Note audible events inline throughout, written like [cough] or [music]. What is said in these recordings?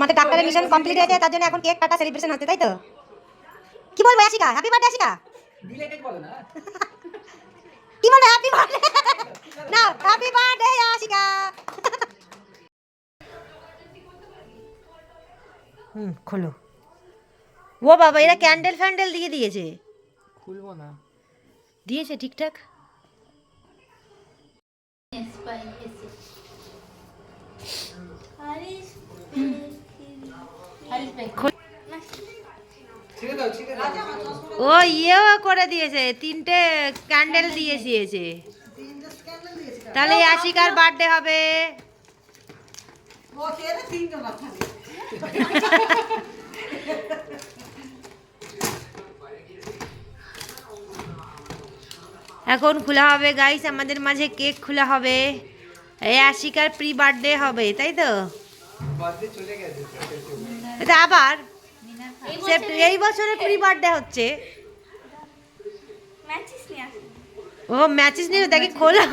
আমাদের ডাক্তারের mission complete হয়েছে তার জন্য এখন কেক কাটা সেলিব্রেশন হচ্ছে তাই তো? কি বলব আশিকা? Happy birthday Ashika? [laughs] কি বলব? হ্যাপি বার্থডে না হ্যাপি বার্থডে আশিকা! [laughs] হুম খোলো। ও বাবা এরা ক্যান্ডেল ফ্যান্ডেল দিয়ে দিয়েছে। খুলবো না। দিয়েছে ঠিকঠাক? ও ইয়েও করে দিয়েছে তিনটে ক্যান্ডেল দিয়ে দিয়েছে তাহলে আশিকার বার্থডে হবে। এখন খোলা হবে গাইস আমাদের মাঝে কেক খোলা হবে। এই আশিকার প্রি বার্থডে হবে তাই তো? বাদে চলে গেছে। এটা আবার এই বছরের প্রি বার্থডে হচ্ছে। ও ম্যাচেস নিয়ে দেখি খোলা।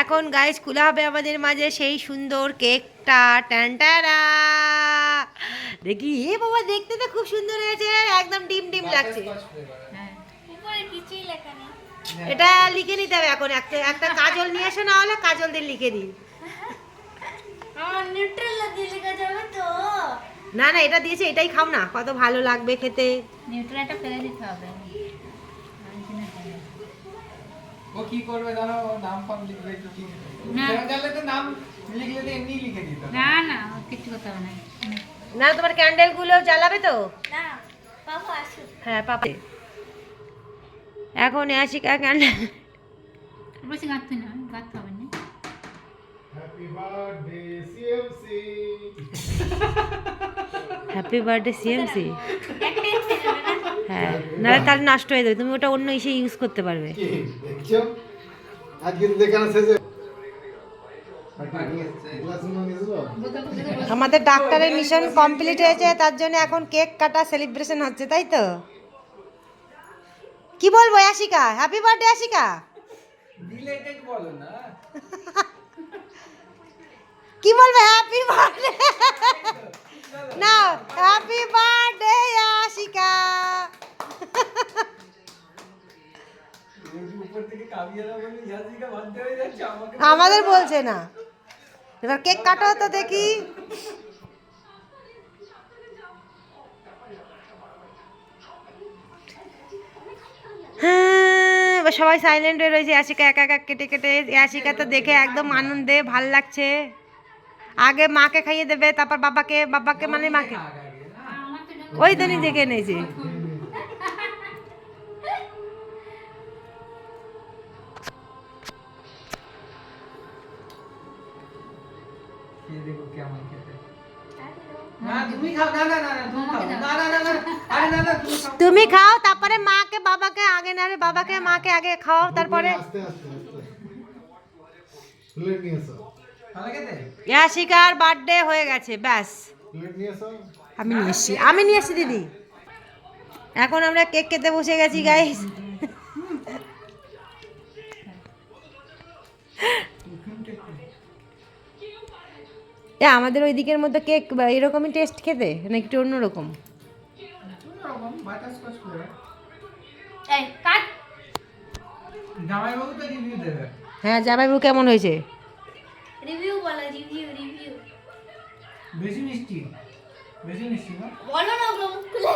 এখন গাইস খোলা হবে আমাদের মাঝে সেই সুন্দর কেকটা। ট্যান্টারা দেখি এ বাবা দেখতে তো খুব সুন্দর হয়েছে। একদম ডিম ডিম লাগছে। এটা লিখে নিতে হবে এখন। একটা একটা কাজল নিয়ে এসো না হলে কাজল দিয়ে লিখে দিই। না না এটা দিয়েছে এটাই খাও না। কত ভালো লাগবে খেতে। নিউট্রালটা ফেলে দিতে হবে। ও কি করবে জানো? নাম ফাম লিখবে একটু কি না। জানলে তো নাম লিখলে তো এমনি লিখে দিত না না ও কিচ্ছু করতে হবে না। না তোমার ক্যান্ডেলগুলো জ্বালাবে তো? হ্যাঁ পাপা। এখন আশিকা ক্যান্ডেল বলছি গাঁথতে না গাঁথতে CMC. হ্যাপি বার্থডে সিএমসি হ্যাঁ নাহলে তাহলে নষ্ট হয়ে যাবে তুমি ওটা অন্য ইসে ইউজ করতে পারবে। আমাদের ডাক্তারের মিশন কমপ্লিট হয়েছে তার জন্য এখন কেক কাটা সেলিব্রেশন হচ্ছে তাই তো? কি বলব আশিকা? Happy birthday Ashika? বলো না। [laughs] কি বলবে? হ্যাপি বার্থডে না হ্যাপি বার্থডে আশিকা। আমাদের বলছে না। এবার কেক কাটা তো দেখি। হ্যাঁ, সবাই সাইলেন্ট হয়ে রয়েছে। আশিকা একা একা কেটে কেটে আশিকা তো দেখে একদম আনন্দে ভালো লাগছে। আগে মাকে খাইয়ে দেবে তারপর বাবাকে বাবাকে মানে মাকে আগে আগে না আমার তো জন্য ওই দিনই দেখে নিয়েছি খেয়ে দেখো কেমন খেতে না তুমি খাও না না না না তুমি খাও না না না না আরে না না তুমি খাও তুমি খাও তারপরে মাকে বাবাকে আগে নারে বাবাকে মাকে আগে খাও তারপরে আস্তে আস্তে আস্তে ইয়াশিকার বার্থডে হয়ে গেছে ব্যাস। আমি নিয়ে এসছি আমি নিয়ে এসছি দিদি। এখন আমরা কেক খেতে বসে গেছি গাইস এ আমাদের ওই দিকের মধ্যে কেক বা এরকমই টেস্ট খেতে না একটু অন্যরকম? হ্যাঁ জামাইবু কেমন হয়েছে? রিভিউ বলো রিভিউ রিভিউ বেশি মিষ্টি বেশি মিষ্টি না? বলো না ওগুলো মুখ খুলে।